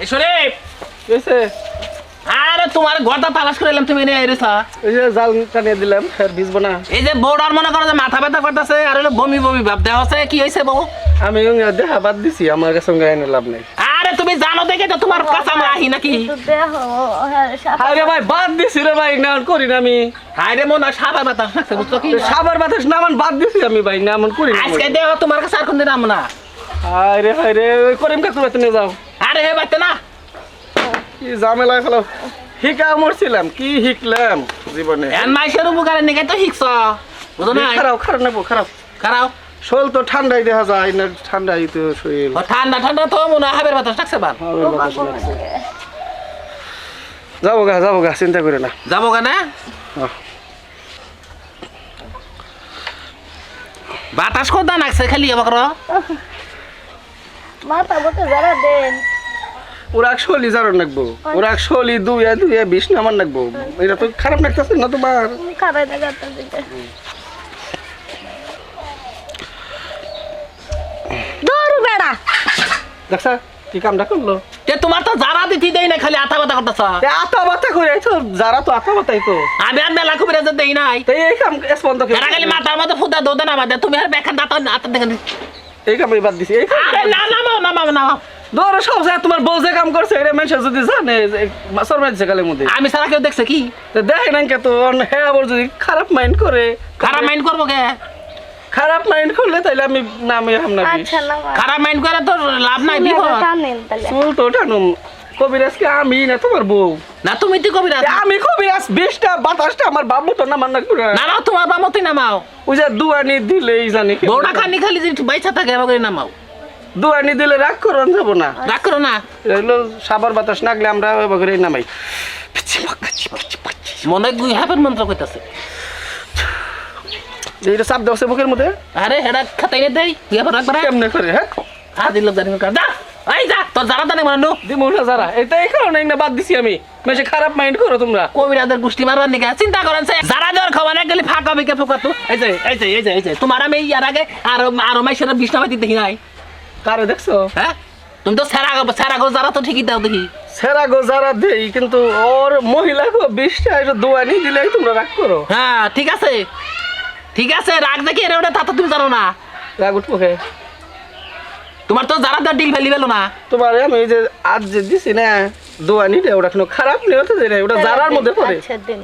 এই শরীফ! এসে। আরে তোমার ঘরটা তালাশ করে এলাম তুমি এনে যে জাল টানিয়ে দিলাম আর ভিজবো না। এই যে বউডার মনে করো যে মাথা ব্যথা করতেছে আর হলো বমি বমি ভাব দেওয়া হচ্ছে কি হয়েছে বউ? আমি দেখা বাদ দিছি আমার কাছে সঙ্গে লাভ নেই। আরে তুমি জানো দেখে তো তোমার কাছে আমরা আহি নাকি? হ্যাঁ আরে ভাই বাদ দিছি রে ভাই না করি না আমি। হায় রে মনে হয় সাদা ব্যথা থাকছে বুঝছ কি? সাবার বাতাস না আমার বাদ দিছি আমি ভাই না এমন করি আজকে দেহ তোমার কাছে আর কোনদিন হায় রে করিম কাকু বাতে নিয়ে যাও। আরে হে বাইতে না। কি ঝামেলা খেলো হিকা মরছিলাম কি হিকলাম জীবনে? এন মাইসের উপকারে নিকে তো শিখছ বুঝো না খারাপ খারাপ নেব খারাপ খারাপ শোল তো ঠান্ডাই দেখা যায় না ঠান্ডাই তো শরীর। ঠান্ডা ঠান্ডা তো মনে হাবের বাতাস থাকছে লাগছে। যাব গা যাব গা চিন্তা করে না। যাব কেন আহ। বাতাস কোথা নাকছে খালি এবার মাথা মতো যারা দেন। ওরা ওরা দুইয়া দুইয়া বিষ নামান নাকবো এটা তো খারাপ লাগতেছে না তোমার খারাই না গাতা বেড়া। দেখছা কি কামটা করল? তে তোমার তো যারা দিতি দেই না খালি আতা বাতা করতেছ। এ আতা বাতা করে তো যারা তো আতা বাতাই তো। আমি আর মেলা রেজে দেই নাই। তো এই কাম স্পন্দ এরা খালি মাথার মধ্যে ফুদা দোদে না বাদে তুমি আর বেখান দাঁত আতা দেখেন এই কাম দিছি এই না ধরো সব জায়গায় তোমার বউ যে কাম করছে এটা মানুষ যদি জানে সর মারছে কালের মধ্যে। আমি সারা কেউ দেখছে কি? দেখে না কে তো হ্যাঁ আবার যদি খারাপ মাইন্ড করে খারাপ মাইন্ড করব কে? খারাপ মাইন্ড করলে তাইলে আমি নামে হামনা আচ্ছা খারাপ মাইন্ড করে তো লাভ নাই বিপদ। তাহলে চুল তো টানুম। কবিরাজকে আমি না তোমার বউ? না তুমি তো কবি এ আমি কবিরাজ বিশটা বাতাসটা আমার বাবু তো না মান্না করে না না তোমার বা মতই নামাও। ওই যে দুয়ানি দিলেই জানি কি বউটা খানি খালি যে বাইচা থাকে করে নামাও। দুয়ানি দিলে রাগ করন যাব না। রাগ করো না। এগুলো সাবার বাতাস নাগলে আমরা করে নামাই। মনে গুই মন্ত্র কইতাছে। এইটা চাপ দেওয়া মধ্যে। আরে হেডা খাতাই নে দেই তুই কেমনে করে হ্যাঁ? হ্যাঁ দিল জানি কর। যা এই যা তোর জানা জানে মানে দিমু না যারা এটা এই কারণে না বাদ দিছি আমি। বেশি খারাপ মাইন্ড করো তোমরা। কবিরাদের গোষ্ঠী মারবার নিকে চিন্তা করেন সে যারা দেওয়ার খাওয়া না গেলে ফাঁকা বিকে ফুকা তো। এই যে এই যে এই যে তোমার আমি ইয়ার আগে আরও আরও মাইসের বিষ্ণাবাতি দেখি নাই। কারে দেখছ? হ্যাঁ? তুমি তো সেরা সেরা গো যারা তো ঠিকই দাও দেখি। সেরা গো যারা দেই কিন্তু ওর মহিলা গো বিশটা এটা দুয়ানি দিলেই তোমরা রাগ করো। হ্যাঁ ঠিক আছে। ঠিক আছে রাগ দেখি এর ওটা তা তো তুমি জানো না। রাগ উঠবো কে? তোমার তো যারা দেওয়ার ডিল ফেলি পেল না। তোমার আমি এই যে আজ যে দিছি না দুয়ানি রে ওটা কোনো খারাপ নেই হতে দেয় ওটা যারার মধ্যে পড়ে। আচ্ছা দিন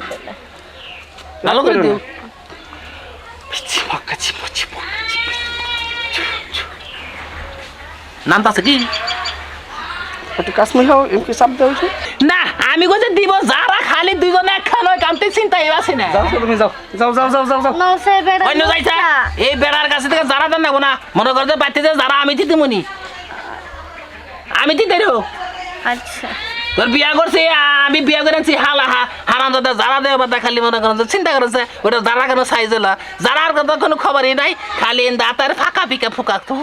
ভালো করে দিও। চিপা চিপা চিপা নাম আছে কি? একটু কাশ্মীর হও এমকি চাপ দেওয়া উচিত না আমি দিব যারা খালি দুইজনে একখান ওই কামতে চিন্তা এবাছে না। যাও তো তুমি যাও যাও যাও যাও যাও যাও। নসে বেড়া অন্য যাইছা এই বেড়ার কাছে থেকে যারা দেন নেব না মনে করতে পারতে যে যারা আমি দিতে মনি। আমি দিতে আচ্ছা। তোর বিয়া করছি আমি বিয়া হালা হা হারাম দাদা যারা দেওয়া বাদা খালি মনে করেন চিন্তা করেছে ওটা যারা কেন সাইজ হলো। কথা কোনো খবরই নাই খালি দাঁতার ফাঁকা পিকা ফুকা তো।